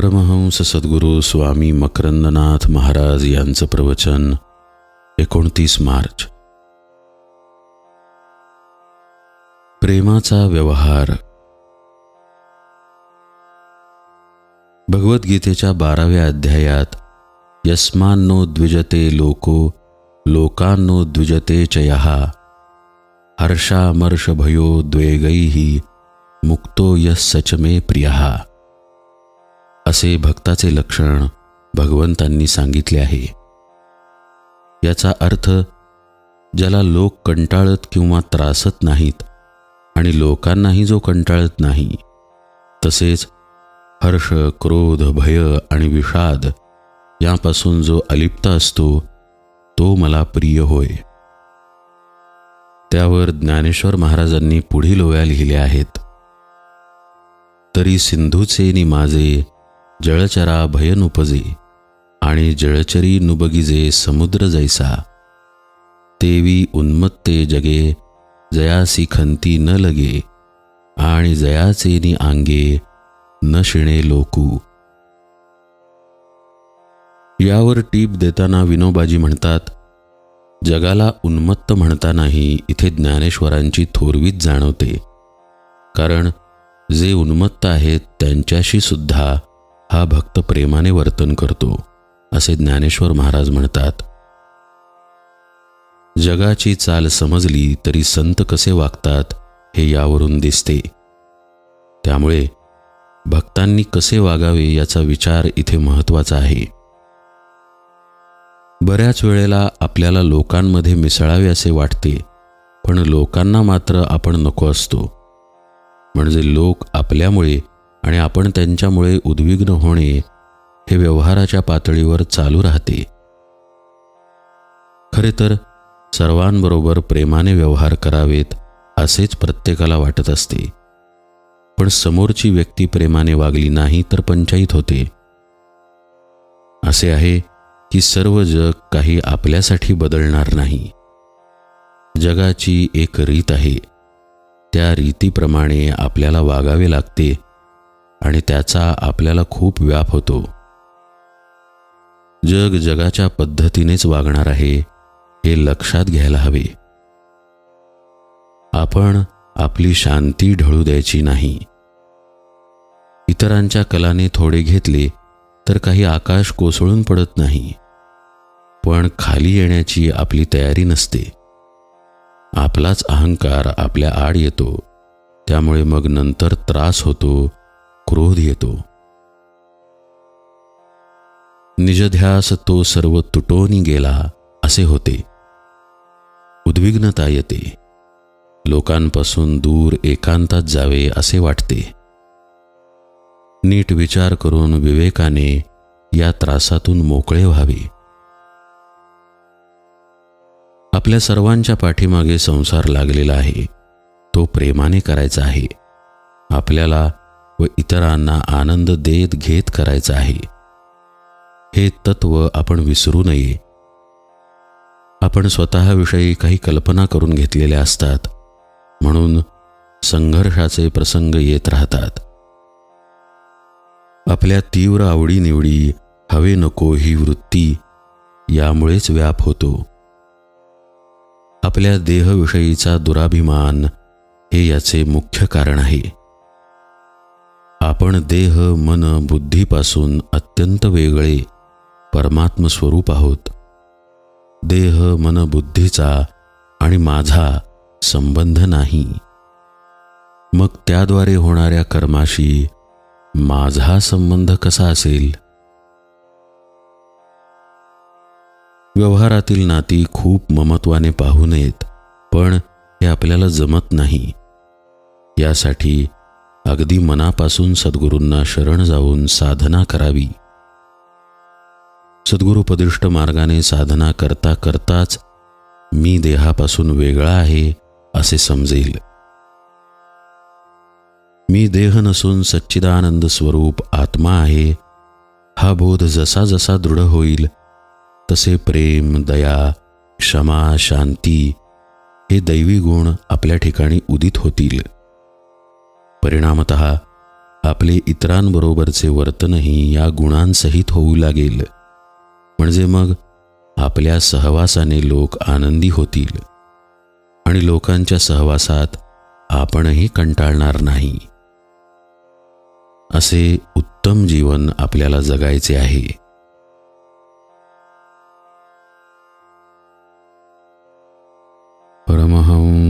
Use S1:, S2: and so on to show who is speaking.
S1: परमहंस सद्गुरू स्वामी मकरंदनाथ महाराज यांचं प्रवचन एकोणतीस मार्च. प्रेमाचा व्यवहार. भगवद्गीतेच्या बाराव्या अध्यायात यस्मान्नो द्विजते लोको लोकांनो द्विजते चयहा हर्षामर्षभयो द्वेगैः मुक्तो यस सचमे प्रियहा असे भक्ताचे लक्षण भगवंतांनी सांगितले आहे. याचा अर्थ ज्याला लोक कंटाळत किंवा त्रासत नाहीत आणि लोकांनाही जो कंटाळत नाही तसेच हर्ष क्रोध भय आणि विषाद यापासून जो अलिप्त असतो तो मला प्रिय होय. त्यावर ज्ञानेश्वर महाराजांनी पुढील ओव्या लिहिल्या आहेत. तरी सिंधूचे नि माझे जळचरा भयनुपजे आणि जळचरी नुबगिजे समुद्र जैसा। तेवी उन्मत्ते जगे जयासी खंती न लगे आणि जयाचे नि आंगे न शिणे लोकू। यावर टीप देताना विनोबाजी म्हणतात जगाला उन्मत्त म्हणतानाही इथे ज्ञानेश्वरांची थोरवीच जाणवते कारण जे उन्मत्त आहेत त्यांच्याशी सुद्धा हा भक्त प्रेमाने वर्तन करतो असे ज्ञानेश्वर महाराज म्हणतात. जगाची चाल समजली तरी संत कसे वागतात हे यावरून दिसते. त्यामुळे भक्तांनी कसे वागावे याचा विचार इथे महत्त्वाचा आहे. बऱ्याच वेळेला आपल्याला लोकांमध्ये मिसळावे असे वाटते पण लोकांना मात्र आपण नको असतो. म्हणजे लोक आपल्यामुळे आणि आपण त्यांच्यामुळे उद्विग्न होणे हे व्यवहाराच्या पातळीवर चालू राहते. खरे तर सर्वांबरोबर प्रेमाने व्यवहार करावेत असेच प्रत्येकाला वाटत असते. पण समोरची व्यक्ती प्रेमाने वागली नाही तर पंचायत होते. असे आहे की सर्व जग काही आपल्यासाठी बदलणार नाही. जगाची एक रीत आहे. त्या रीतीप्रमाणे आपल्याला वागावे लागते आणि त्याचा आपल्याला खूप व्याप होतो. जग जगाच्या पद्धतीनेच वागणार आहे हे लक्षात घ्यायला हवे. आपण आपली शांती ढळू द्यायची नाही. इतरांच्या कलाने थोडे घेतले तर काही आकाश कोसळून पडत नाही. पण खाली येण्याची आपली तयारी नसते. आपलाच अहंकार आपल्या आड येतो. त्यामुळे मग नंतर त्रास होतो क्रोध येतो. निजध्यास तो सर्व तुटोनी गेला असे होते. उद्विग्नता येते. लोकांपासून दूर एकांतात जावे असे वाटते. नीट विचार करून विवेकाने या त्रासातून मोकळे व्हावे. आपल्या सर्वांच्या पाठीमागे संसार लागलेला आहे. तो प्रेमाने करायचा आहे. आपल्याला व इतरांना आनंद देत घेत करायचा आहे. हे तत्व आपण विसरू नये. आपण स्वतःविषयी काही कल्पना करून घेतलेल्या असतात म्हणून संघर्षाचे प्रसंग येत राहतात. आपल्या तीव्र आवडीनिवडी हवे नको ही वृत्ती यामुळेच व्याप होतो. आपल्या देहविषयीचा दुराभिमान हे याचे मुख्य कारण आहे. आपण देह मन बुद्धीपासून अत्यंत वेगळे परमात्म स्वरूप आहोत. देह मन बुद्धीचा आणि माझा संबंध नाही. मग त्याद्वारे होणाऱ्या कर्माशी माझा संबंध कसा असेल? व्यवहारातील नाती खूप ममत्वाने पाहू नयेत पण हे आपल्याला जमत नाही. यासाठी अगदी मनापासून सद्गुरूंना शरण जाऊन साधना करावी. सद्गुरुपदिष्ट मार्गाने साधना करता करताच मी देहापासून वेगळा आहे असे समजेल. मी देह नसून सच्चिदानंद स्वरूप आत्मा आहे हा बोध जसा जसा दृढ होईल तसे प्रेम दया क्षमा शांती हे दैवी गुण आपल्या ठिकाणी उदित होतील. परिणामत आपले इतरांबरोबरचे वर्तनही या गुणांसहित होऊ लागेल. म्हणजे मग आपल्या सहवासाने लोक आनंदी होतील आणि लोकांच्या सहवासात आपणही कंटाळणार नाही. असे उत्तम जीवन आपल्याला जगायचे आहे. परमहं